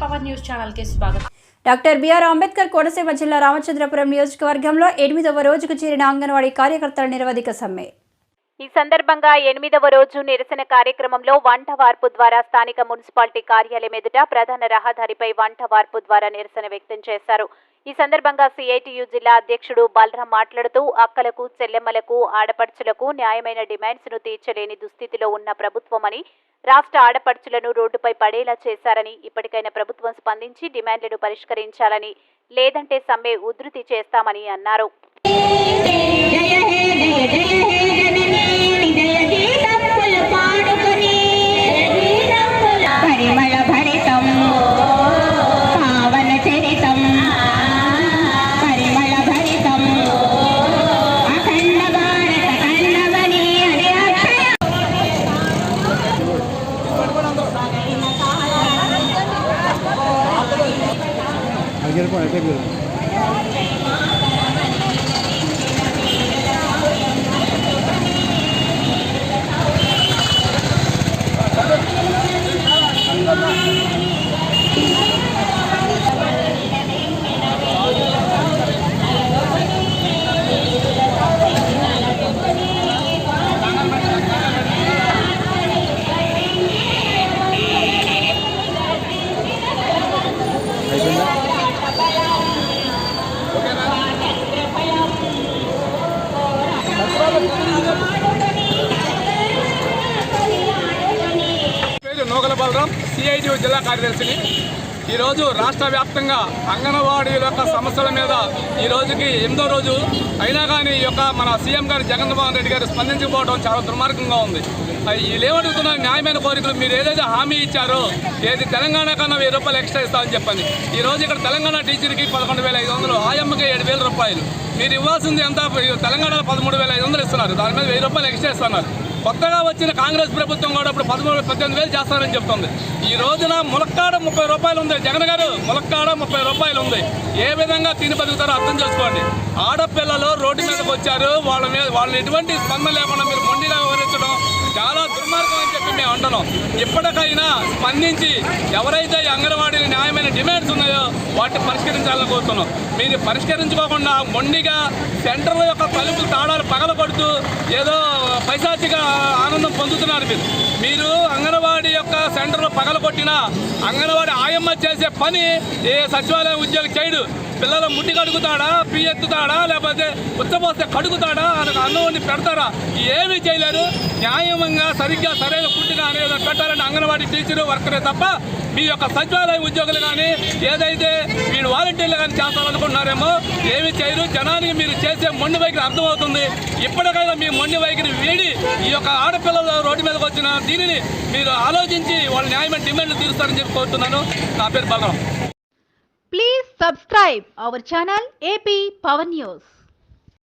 Power news ఛానల్కి స్వాగతం. Doctor BR Ambedkar Konaseema జిల్లా రామచంద్రపురం నియోజకవర్గంలో ఎనిమిదవ రోజుకు చేరిన అంగన్వాడీ కార్యకర్తల నిరవధిక సమ్మె. ఈ సందర్భంగా ఎనిమిదవ రోజు నిరసన కార్యక్రమంలో వంట వార్పు ద్వారా స్థానిక మున్సిపాలిటీ కార్యాలయం ఎదుట ప్రధాన రహదారిపై వంట వార్పు ద్వారా నిరసన వ్యక్తం చేశారు. ఈ సందర్భంగా సిఐటియు జిల్లా అధ్యక్షుడు బలరాం మాట్లాడుతూ అక్కలకు చెల్లెమ్మలకు ఆడపడుచులకు న్యాయమైన డిమాండ్స్ను తీర్చలేని దుస్థితిలో ఉన్న ప్రభుత్వమని రాష్ట్ర ఆడపడుచులను రోడ్డుపై పడేలా చేశారని ఇప్పటికైనా ప్రభుత్వం స్పందించి డిమాండ్లను పరిష్కరించాలని లేదంటే సమ్మె ఉధృతి చేస్తామని అన్నారు. పేరు నూకల సిఐటి జిల్లా కార్యదర్శిని. ఈరోజు రాష్ట్ర వ్యాప్తంగా అంగన్వాడీల యొక్క సమస్యల మీద ఈ రోజుకి ఎనిమిదో రోజు అయినా కానీ ఈ యొక్క మన సీఎం గారు జగన్మోహన్ రెడ్డి గారు స్పందించకపోవడం చాలా దుర్మార్గంగా ఉంది. అయ్ ఏమడుగుతున్న న్యాయమైన కోరికలు మీరు ఏదైతే హామీ ఇచ్చారో ఏది తెలంగాణ కన్నా వెయ్యి రూపాయలు ఎక్స్ట్రా ఇస్తామని చెప్పండి. ఈ రోజు ఇక్కడ తెలంగాణ టీచర్కి పదకొండు వేల ఐదు వందలు ఆయమ్మకి ఏడు వేల రూపాయలు. మీరు ఇవ్వాల్సింది ఎంత? తెలంగాణలో పదమూడు వేల ఐదు వందలు ఇస్తున్నారు. దాని మీద వెయ్యి రూపాయలు ఎక్స్ట్రా ఇస్తున్నారు. కొత్తగా వచ్చిన కాంగ్రెస్ ప్రభుత్వం కూడా ఇప్పుడు పదమూడు పద్దెనిమిది వేలు చేస్తారని చెప్తుంది. ఈ రోజున ములక్కాడ ముప్పై రూపాయలు ఉంది. జగన్ గారు ములక్కాడ ముప్పై రూపాయలు ఉంది. ఏ విధంగా తిని బతుకుతారో అర్థం చేసుకోండి. ఆడపిల్లలు రోడ్డు మీదకి వచ్చారు. వాళ్ళ మీద వాళ్ళని ఎటువంటి స్పందన లేకుండా మీరు మొండిగా వివరించడం చాలా దుర్మార్గం అని చెప్పి మేము అంటున్నాం. ఇప్పటికైనా స్పందించి ఎవరైతే ఈ అంగన్వాడీలు న్యాయమైన డిమాండ్స్ ఉన్నాయో వాటిని పరిష్కరించాలని కోరుతున్నాం. మీరు పరిష్కరించుకోకుండా మొండిగా సెంటర్ల యొక్క పగలగొడుతూ ఏదో పైశాచిక ఆనందం పొందుతున్నారు మీరు. మీరు అంగన్వాడీ యొక్క సెంటర్లో పగలగొట్టినా అంగన్వాడీ ఆయమ్మ చేసే పని ఏ సచివాలయం ఉద్యోగి చేయడు. పిల్లల ముట్టి కడుగుతాడా పీ ఎత్తుతాడా లేకపోతే ఉచ్చపోస్తే కడుగుతాడా ఆయనకు అన్నం పెడతారా? ఏమీ చేయలేరు. న్యాయంగా సరిగ్గా సరైన ఫుడ్ అనేది పెట్టాలని అంగన్వాడీ టీచరు వర్కరే తప్ప మీ యొక్క సచివాలయ ఉద్యోగులు కానీ ఏదైతే మీరు వాలంటీర్లు కానీ చేస్తామనుకుంటున్నారేమో ఏమి చేయరు. జనానికి మీరు చేసే మొండి వైఖరి అర్థమవుతుంది. ఇప్పటికైనా మీ మొండి వైఖరి వీడి ఈ యొక్క ఆడపిల్లల రోడ్డు మీదకి వచ్చిన దీనిని మీరు ఆలోచించి వాళ్ళ న్యాయమైన డిమాండ్లు తీరుస్తారని చెప్పి కోరుతున్నాను. నా పేరు Balaram. Please subscribe our channel AP power news